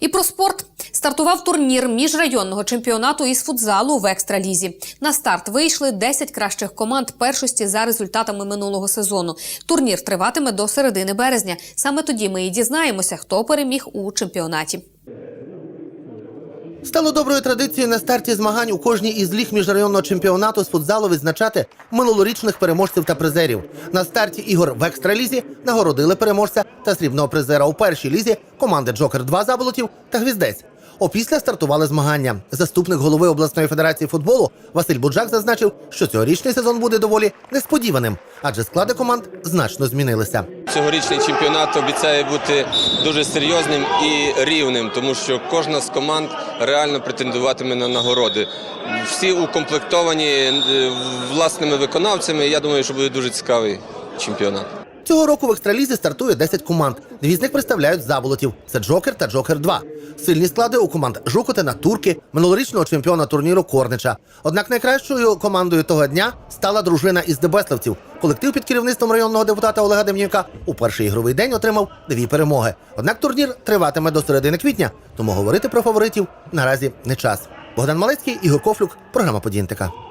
І про спорт стартував турнір міжрайонного чемпіонату із футзалу в екстралізі. На старт вийшли 10 кращих команд першості за результатами минулого сезону. Турнір триватиме до середини березня. Саме тоді ми і дізнаємося, хто переміг у чемпіонаті. Стало доброю традицією на старті змагань у кожній із ліг міжрайонного чемпіонату з футзалу відзначати минулорічних переможців та призерів. На старті ігор в екстралізі нагородили переможця та срібного призера у першій лізі команди Джокер 2 Заболотів та Гвіздець. Опісля стартували змагання. Заступник голови обласної федерації футболу Василь Буджак зазначив, що цьогорічний сезон буде доволі несподіваним, адже склади команд значно змінилися. Цьогорічний чемпіонат обіцяє бути дуже серйозним і рівним, тому що кожна з команд реально претендуватиме на нагороди. Всі укомплектовані е, власними виконавцями. Я думаю, що буде дуже цікавий чемпіонат. Цього року в екстралізі стартує 10 команд. Дві з них представляють заболотів. Це Джокер та Джокер 2 Сильні склади у команд Жукотина, Турки, минулорічного чемпіона турніру Корнича. Однак найкращою командою того дня стала дружина із Дебеславців. Колектив під керівництвом районного депутата Олега Демнюка у перший ігровий день отримав дві перемоги. Однак турнір триватиме до середини квітня, тому говорити про фаворитів наразі не час. Богдан Малецький, Ігор Кофлюк, програма «Події НТК».